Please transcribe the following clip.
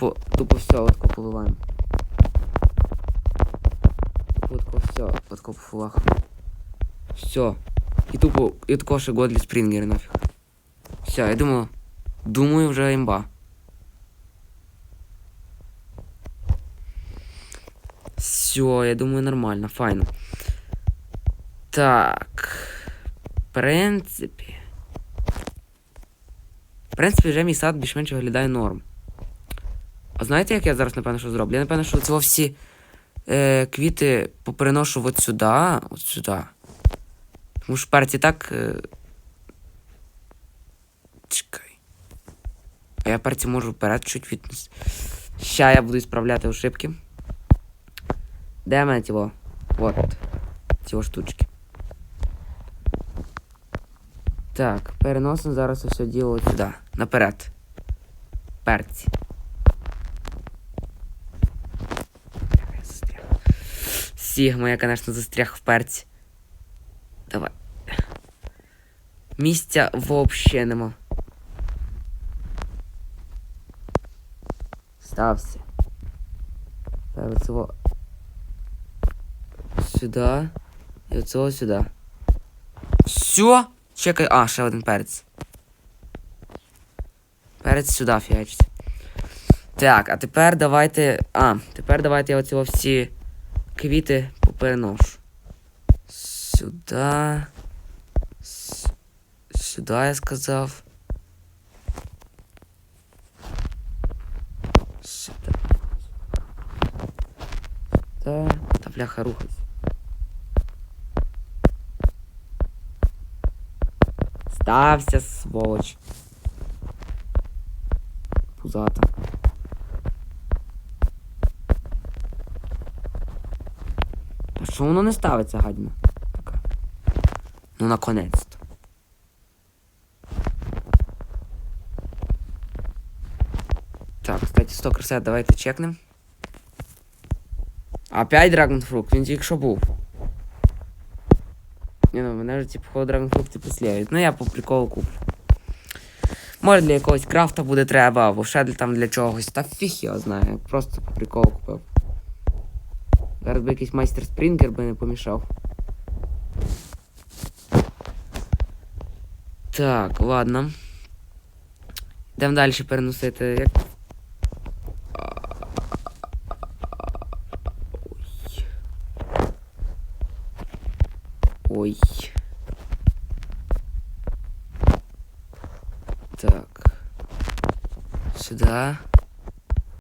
Тупо, тупо все отко поливаємо. Тупо отко все, отко по фулах. Все. І тупо, і отко ще Годлі Спрінгер нафіг. Все, я думаю, думаю, вже імба. Все, я думаю, нормально, файно. Так. В принципі. В принципі, вже мій сад більш-менш виглядає норм. А знаєте, як я зараз, напевно, що зроблю? Я напевно, що ці всі е, квіти попереношу от сюди, от сюди. Тому що перці так. Е... Чекай. А я перці можу вперед чуть віднести. Ща я буду справляти ошибки. Де в мене тіло? Вот. Ці штучки. Так, переносимо зараз все діло сюди. Наперед. Перці. Бляха, я застряг. Сігма, я, конечно, застряг в перці. Давай. Місця вообще нема. Стався. Тепер цього сюди. І оцього сюди. Все? Чекай. А, ще один перець. Перець сюди фіячиться. Так, а тепер давайте. А, тепер давайте я оці всі квіти попереношу. Сюди. С- Сюди я сказав. Сюди. Сюди. Та бляха рухайся. Стався, сволоч. Пузата. Та що воно не ставиться, гадіна? Така. Ну, наконець-то. Так, кстати, 100 красет, давайте чекнем. Опять Драгонфрукт, він тільки що був. Не ну, мене ж типу ход Драгонфрукти післяють. Ну я по приколу куплю. Може для якогось крафта буде треба, або ще для там для чогось. Та фіг його знає. Просто по приколу купив. Зараз би якийсь майстер спрінгер би не помішав. Так, ладно. Йдемо далі переносити. Як... Ой. Ой. Так. Сюда.